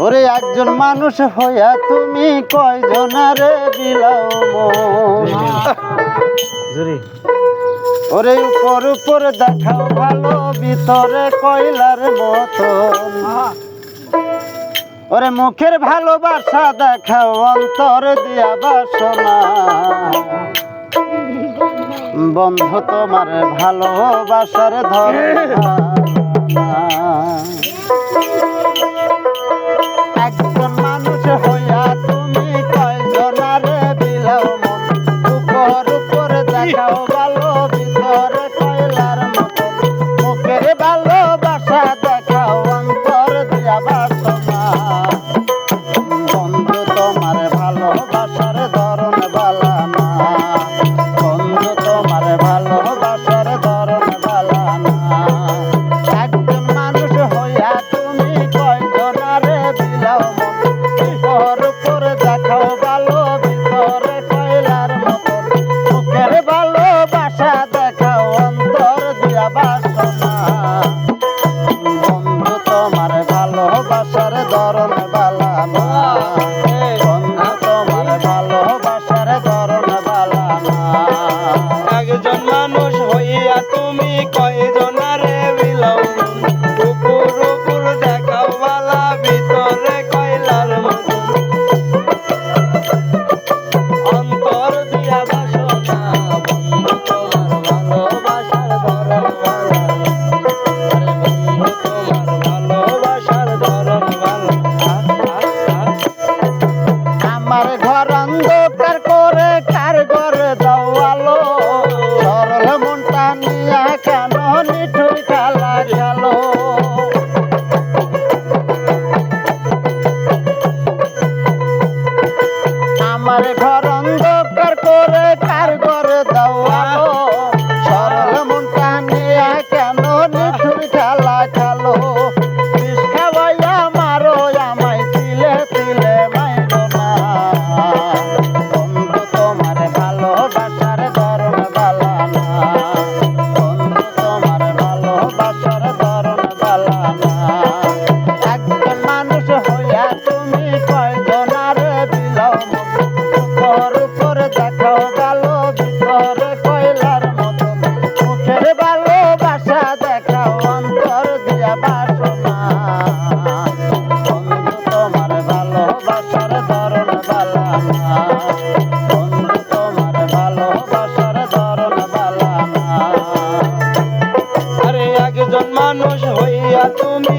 ওরে একজন মানুষ হইয়া তুমি কয়জনারে বিলাও মন? ওরে উপর উপর দেখাও ভালো ভিতরে কয়লার মতন ওরে মুখের ভালোবাসা দেখাও অন্তর দিয়া বাসনা। বন্ধু তোমার ভালোবাসার ধর উপর বাসনা কেন নিঠুর খেলা খেলো আমার ঘর অন্ধকার করে কার ঘরে দেওয়ালো। সরল মনটা নিয়া কেন নিঠুর খেলা খেলো মানুষ হইয়া তুমি বিলাও উপর ভালো ভিতরে কয়লার মতো। মুখের ভালোবাসা দেখাও, অন্তর দিয়া বাসনা। তোমার ভালোবাসার ধরন মানুষ হইয়া তুমি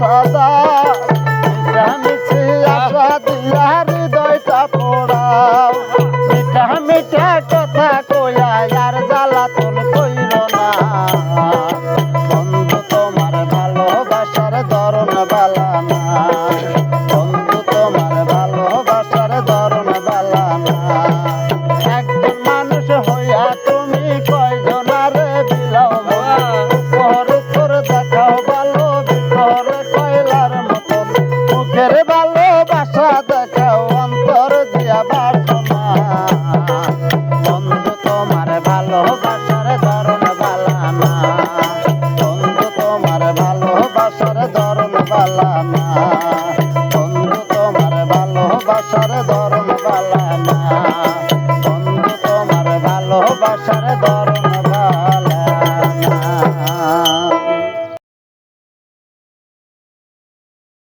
সদা ভালোবাসার দর